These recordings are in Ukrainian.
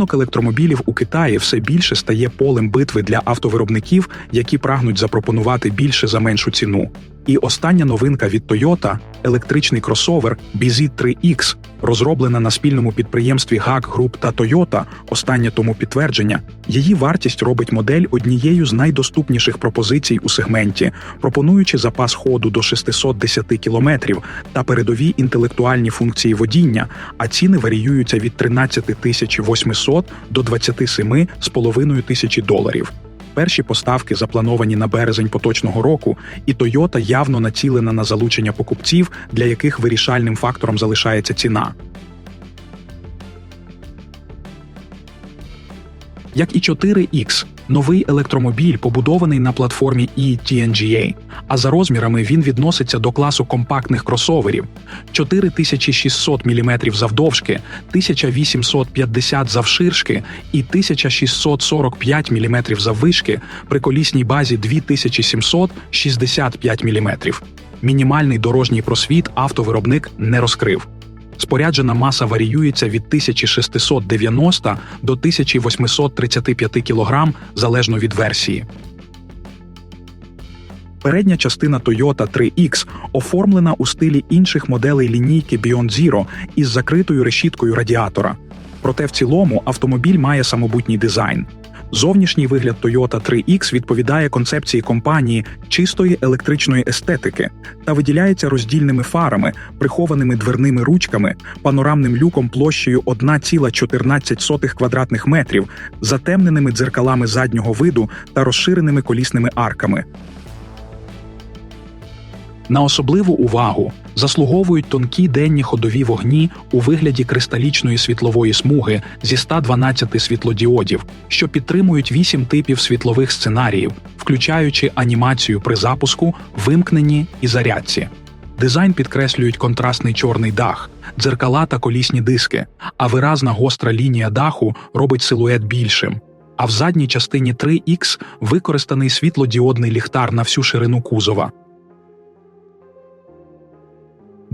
Ринок електромобілів у Китаї все більше стає полем битви для автовиробників, які прагнуть запропонувати більше за меншу ціну. І остання новинка від Toyota – електричний кросовер BZ3X, розроблена на спільному підприємстві GAC Group та Toyota, останнє тому підтвердження. Її вартість робить модель однією з найдоступніших пропозицій у сегменті, пропонуючи запас ходу до 610 км та передові інтелектуальні функції водіння, а ціни варіюються від 13 тисяч 800 до 27,5 тисячі доларів. Перші поставки заплановані на березень поточного року, і Toyota явно націлена на залучення покупців, для яких вирішальним фактором залишається ціна. Як і 4X, новий електромобіль побудований на платформі e-TNGA, а за розмірами він відноситься до класу компактних кросоверів 4600 мм завдовжки, 1850 завширшки і 1645 мм заввишки при колісній базі 2765 мм. Мінімальний дорожній просвіт автовиробник не розкрив. Споряджена маса варіюється від 1690 до 1835 кг залежно від версії. Передня частина Toyota 3X оформлена у стилі інших моделей лінійки Beyond Zero із закритою решіткою радіатора. Проте в цілому автомобіль має самобутній дизайн. Зовнішній вигляд Toyota 3X відповідає концепції компанії чистої електричної естетики та виділяється роздільними фарами, прихованими дверними ручками, панорамним люком площею 1,14 квадратних метрів, затемненими дзеркалами заднього виду та розширеними колісними арками. На особливу увагу заслуговують тонкі денні ходові вогні у вигляді кристалічної світлової смуги зі 112 світлодіодів, що підтримують 8 типів світлових сценаріїв, включаючи анімацію при запуску, вимкненні і зарядці. Дизайн підкреслюють контрастний чорний дах, дзеркала та колісні диски, а виразна гостра лінія даху робить силует більшим. А в задній частині 3X використаний світлодіодний ліхтар на всю ширину кузова.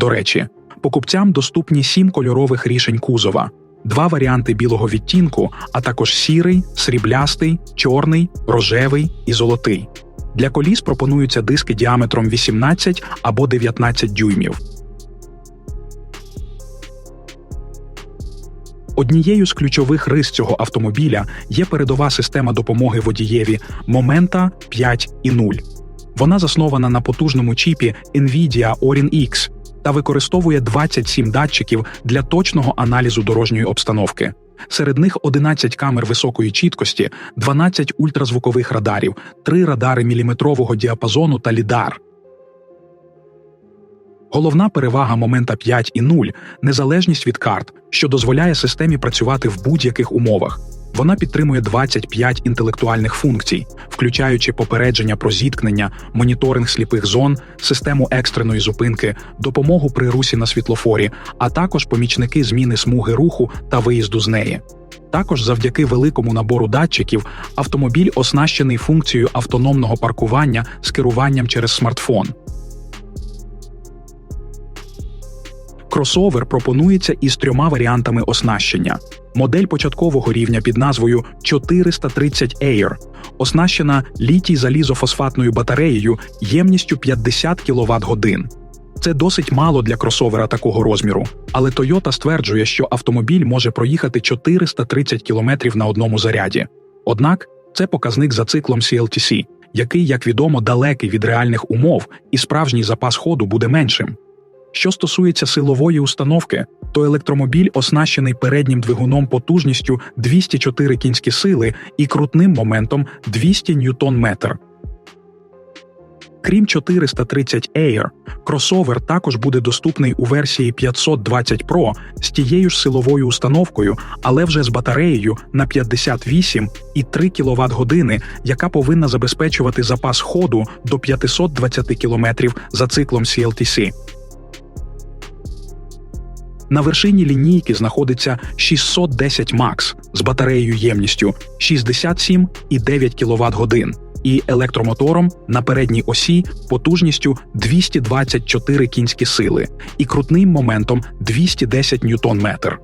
До речі, покупцям доступні сім кольорових рішень кузова, два варіанти білого відтінку, а також сірий, сріблястий, чорний, рожевий і золотий. Для коліс пропонуються диски діаметром 18 або 19 дюймів. Однією з ключових рис цього автомобіля є передова система допомоги водієві Momenta 5.0. Вона заснована на потужному чіпі NVIDIA Orin X та використовує 27 датчиків для точного аналізу дорожньої обстановки. Серед них 11 камер високої чіткості, 12 ультразвукових радарів, 3 радари міліметрового діапазону та лідар. Головна перевага момента 5 і 0 – незалежність від карт, що дозволяє системі працювати в будь-яких умовах. Вона підтримує 25 інтелектуальних функцій, включаючи попередження про зіткнення, моніторинг сліпих зон, систему екстреної зупинки, допомогу при русі на світлофорі, а також помічники зміни смуги руху та виїзду з неї. Також завдяки великому набору датчиків автомобіль оснащений функцією автономного паркування з керуванням через смартфон. Кросовер пропонується із трьома варіантами оснащення. Модель початкового рівня під назвою 430 Air оснащена літій залізофосфатною батареєю ємністю 50 кВт годин. Це досить мало для кросовера такого розміру, але Toyota стверджує, що автомобіль може проїхати 430 км на одному заряді. Однак це показник за циклом CLTC, який, як відомо, далекий від реальних умов, і справжній запас ходу буде меншим. Що стосується силової установки, то електромобіль оснащений переднім двигуном потужністю 204 кінські сили і крутним моментом 200 ньютон-метр. Крім 430 Air, кросовер також буде доступний у версії 520 Pro з тією ж силовою установкою, але вже з батареєю на 58 і 3 кВт години, яка повинна забезпечувати запас ходу до 520 км за циклом CLTC. На вершині лінійки знаходиться 610 Max з батареєю ємністю 67,9 кВт годин і електромотором на передній осі потужністю 224 кінські сили і крутним моментом 210 ньютон-метр.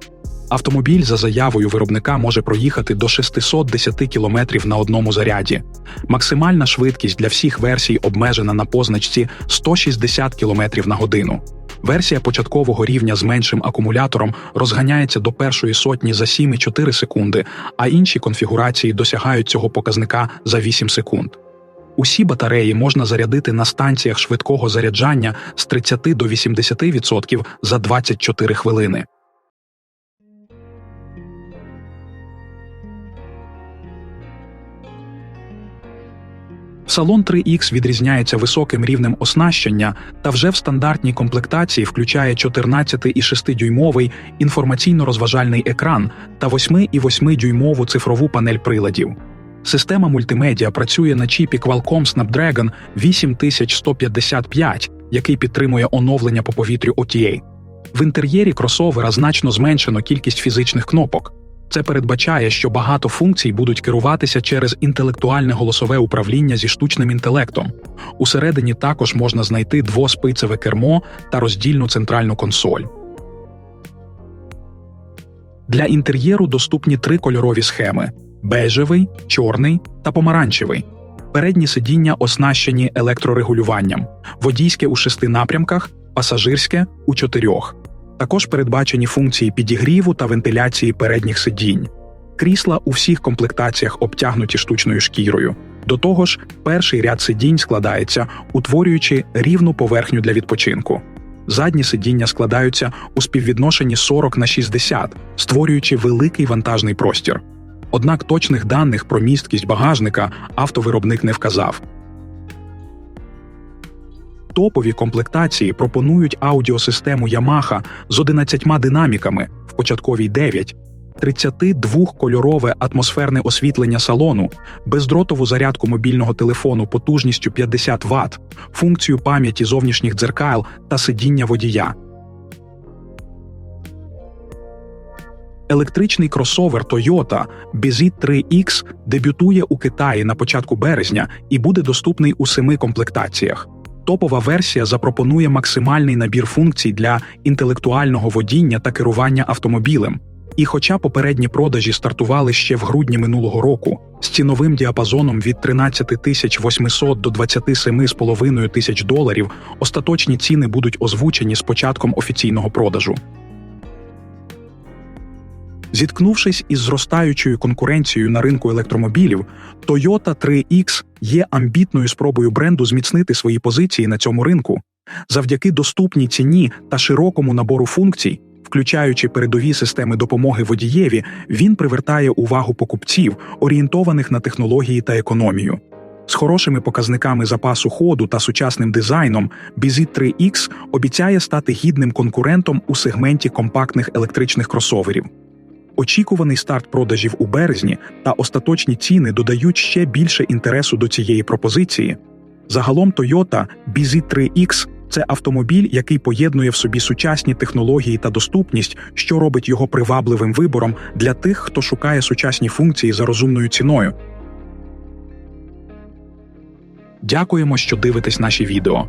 Автомобіль за заявою виробника може проїхати до 610 км на одному заряді. Максимальна швидкість для всіх версій обмежена на позначці 160 км на годину. Версія початкового рівня з меншим акумулятором розганяється до першої сотні за 7,4 секунди, а інші конфігурації досягають цього показника за 8 секунд. Усі батареї можна зарядити на станціях швидкого заряджання з 30 до 80% за 24 хвилини. Салон 3X відрізняється високим рівнем оснащення та вже в стандартній комплектації включає 14,6-дюймовий інформаційно-розважальний екран та 8,8-дюймову цифрову панель приладів. Система мультимедіа працює на чіпі Qualcomm Snapdragon 8155, який підтримує оновлення по повітрю OTA. В інтер'єрі кросовера значно зменшено кількість фізичних кнопок. Це передбачає, що багато функцій будуть керуватися через інтелектуальне голосове управління зі штучним інтелектом. Усередині також можна знайти двоспицеве кермо та роздільну центральну консоль. Для інтер'єру доступні три кольорові схеми: бежевий, чорний та помаранчевий. Передні сидіння оснащені електрорегулюванням, водійське у шести напрямках, пасажирське у чотирьох. Також передбачені функції підігріву та вентиляції передніх сидінь. Крісла у всіх комплектаціях обтягнуті штучною шкірою. До того ж, перший ряд сидінь складається, утворюючи рівну поверхню для відпочинку. Задні сидіння складаються у співвідношенні 40 на 60, створюючи великий вантажний простір. Однак точних даних про місткість багажника автовиробник не вказав. Топові комплектації пропонують аудіосистему Yamaha з 11 динаміками в початковій 9, 32-кольорове атмосферне освітлення салону, бездротову зарядку мобільного телефону потужністю 50 Вт, функцію пам'яті зовнішніх дзеркал та сидіння водія. Електричний кросовер Toyota Bizit 3X дебютує у Китаї на початку березня і буде доступний у семи комплектаціях. Топова версія запропонує максимальний набір функцій для інтелектуального водіння та керування автомобілем. І хоча попередні продажі стартували ще в грудні минулого року з ціновим діапазоном від 13 тисяч 800 до 27,5 тисяч доларів, остаточні ціни будуть озвучені з початком офіційного продажу. Зіткнувшись із зростаючою конкуренцією на ринку електромобілів, Toyota 3X є амбітною спробою бренду зміцнити свої позиції на цьому ринку завдяки доступній ціні та широкому набору функцій, включаючи передові системи допомоги водієві, він привертає увагу покупців, орієнтованих на технології та економію. З хорошими показниками запасу ходу та сучасним дизайном, Bizit 3X обіцяє стати гідним конкурентом у сегменті компактних електричних кросоверів. Очікуваний старт продажів у березні та остаточні ціни додають ще більше інтересу до цієї пропозиції. Загалом Toyota BZ3X – це автомобіль, який поєднує в собі сучасні технології та доступність, що робить його привабливим вибором для тих, хто шукає сучасні функції за розумною ціною. Дякуємо, що дивитесь наші відео.